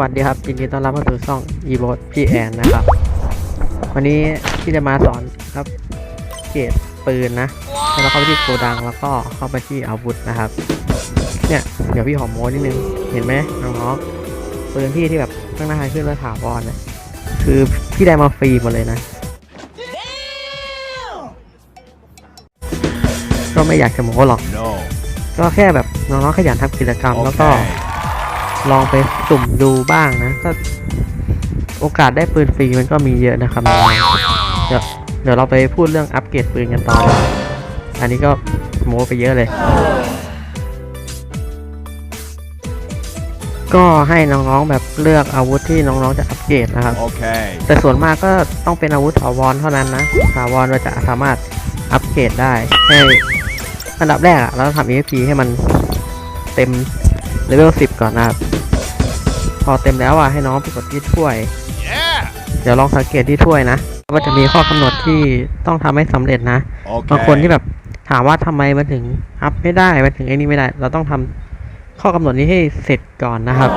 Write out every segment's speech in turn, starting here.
วัสดีครับยินดีต้อนรับเข้าสู่ช่อง e b o t พี่แอนนะครับ วันนี้พี่จะมาสอนครับ เกรดปืนนะให้เราเข้าไปที่โกดังแล้วก็เข้าไปที่อาวุธนะครับ เนี่ยเดี๋ยวพี่หอมโม้นิดนึงเห็นไหมน้องๆปืนพี่ที่แบบข้างหน้าขึ้นแล้วถาวรเนี่ยคือพี่ได้มาฟรีหมดเลยนะก็ไม่อยากจะโม้หรอก No. ก็แค่แบบน้องๆขยันทำกิจกรรมแล้วก็ Okay. ลองไปสุ่มดูบ้างนะ ก็ โอกาสได้ปืนฟรีมันก็มีเยอะนะครับน้องๆเดี๋ยวเดี๋ยวเราไปพูดเรื่องอัปเกรดปืนกันต่อเลยอันนี้ก็โม้ไปเยอะเลย ก็ให้น้องๆแบบเลือกอาวุธที่น้องๆจะอัปเกรดนะครับ Okay. แต่ส่วนมากก็ต้องเป็นอาวุธถาวรเท่านั้นนะถาวรเราจะสามารถอัปเกรดได้ให้อันดับแรกอะเราต้องทำ EXP ให้มันเต็มเลเวล10 ก่อนนะครับ พอเต็มแล้วอะให้น้องไปกดที่ถ้วย Yeah. เดี๋ยวลองสังเกตที่ถ้วยนะว่าจะมีข้อกำหนดที่ต้องทำให้สำเร็จนะ บางคนที่ Okay. แบบถามว่าทำไมมันถึงอัพไม่ได้ มันถึงไอ้นี่ไม่ได้ เราต้องทำข้อกำหนดนี้ให้เสร็จก่อนนะครับ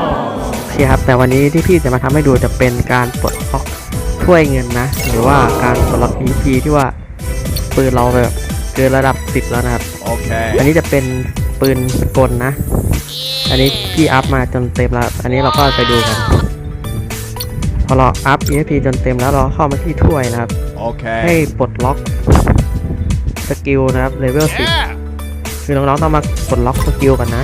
โอเคครับ แต่วันนี้ที่พี่จะมาทำให้ดูจะเป็นการปลดล็อกถ้วยเงินนะ หรือว่าการปลดล็อก EP ที่ว่าปืนเราแบบเกินระดับ 10 แล้วนะครับอัน Okay. นี้จะเป็นปืนกลนะ อันนี้พี่อัพมาจนเต็มแล้ว อันนี้เราก็ไปดูกัน พอเราอัพ EXP จนเต็มแล้วเราเข้ามาที่ถ้วยนะครับให้ Okay. ปลดล็อกสกิลนะครับเลเวล Yeah. 10คือน้องๆต้องมากดล็อกสกิลกันนะ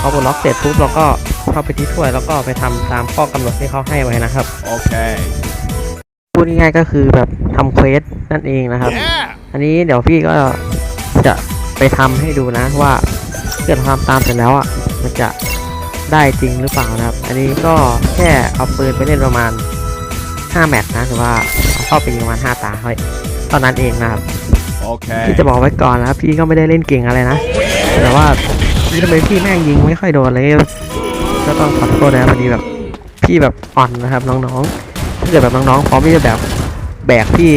พอปลดล็อกเสร็จปุ๊บเราก็เข้าไปที่ถ้วยแล้วก็ไปทำตามข้อกำหนดที่เขาให้ไว้นะครับ Okay. พูดง่ายๆก็คือแบบทำเควสนั่นเองนะครับ Yeah. อันนี้เดี๋ยวพี่ก็จะไปทำให้ดูนะว่าเกิดทำตามเสร็จแล้วอะมันจะได้จริงหรือเปล่านะครับ อันนี้ก็แค่เอาปืนไปเล่นประมาณ 5 แมตช์นะหรือว่าเอาเข้าไปยิงประมาณ 5 ตาเท่าเท่านั้นเองนะครับ Okay. พี่จะบอกไว้ก่อนนะครับพี่ก็ไม่ได้เล่นเก่งอะไรนะ แต่ว่าพี่ทำไมพี่แม่งยิงไม่ค่อยโดนเลย ก็ต้องขอโทษนะพอดีแบบพี่แบบอ่อนนะครับน้องๆ ถ้าเกิดแบบน้องๆพร้อมที่จะแบบแบกพี่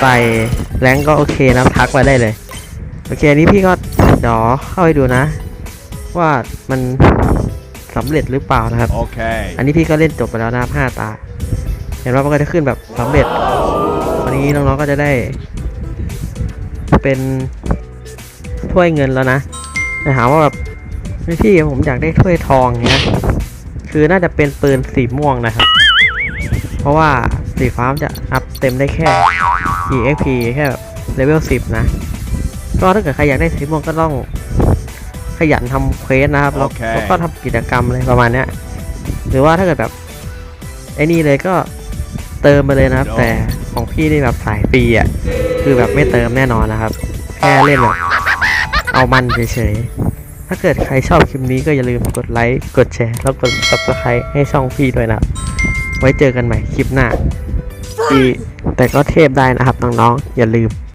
ใส่แรงก็โอเคนะทักมาได้เลย โอเคอันนี้พี่ก็เดี๋ยวเข้าไปดูนะ ว่ามันสำเร็จหรือเปล่านะครับ Okay. อันนี้พี่ก็เล่นจบไปแล้วนะครับ5ตา เห็นว่ามันก็จะขึ้นแบบสำเร็จ วันนี้น้องๆก็จะได้ เป็นถ้วยเงินแล้วนะแต่ถามว่าแบบพี่ผมอยากได้ถ้วยทองเนี้ยคือน่าจะเป็นปืนสีม่วงนะครับ เพราะว่าสีฟ้ามันจะอัพเต็มได้แค่ EXP แค่แบบเลเวล10 นะ ก็ถ้าเกิดใครอยากได้สีม่วงก็ต้อง ขยันทำเควสนะครับแล้วโอเคแล้วก็ทำกิจกรรมอะไรประมาณเนี้ยหรือว่าถ้าเกิดแบบไอ้นี่เลยก็เติมไปเลยนะครับโอ้แต่ของพี่นี่แบบสายฟรีอะคือแบบไม่เติมแน่นอนนะครับ แค่เล่นแบบเอามันเฉยๆถ้าเกิดใครชอบคลิปนี้ก็อย่าลืมกดไลค์กดแชร์แล้วกด subscribe ให้ช่องพี่ด้วยนะครับ ไว้เจอกันใหม่คลิปหน้าดีแต่ก็เทพได้นะครับน้องๆอย่าลืม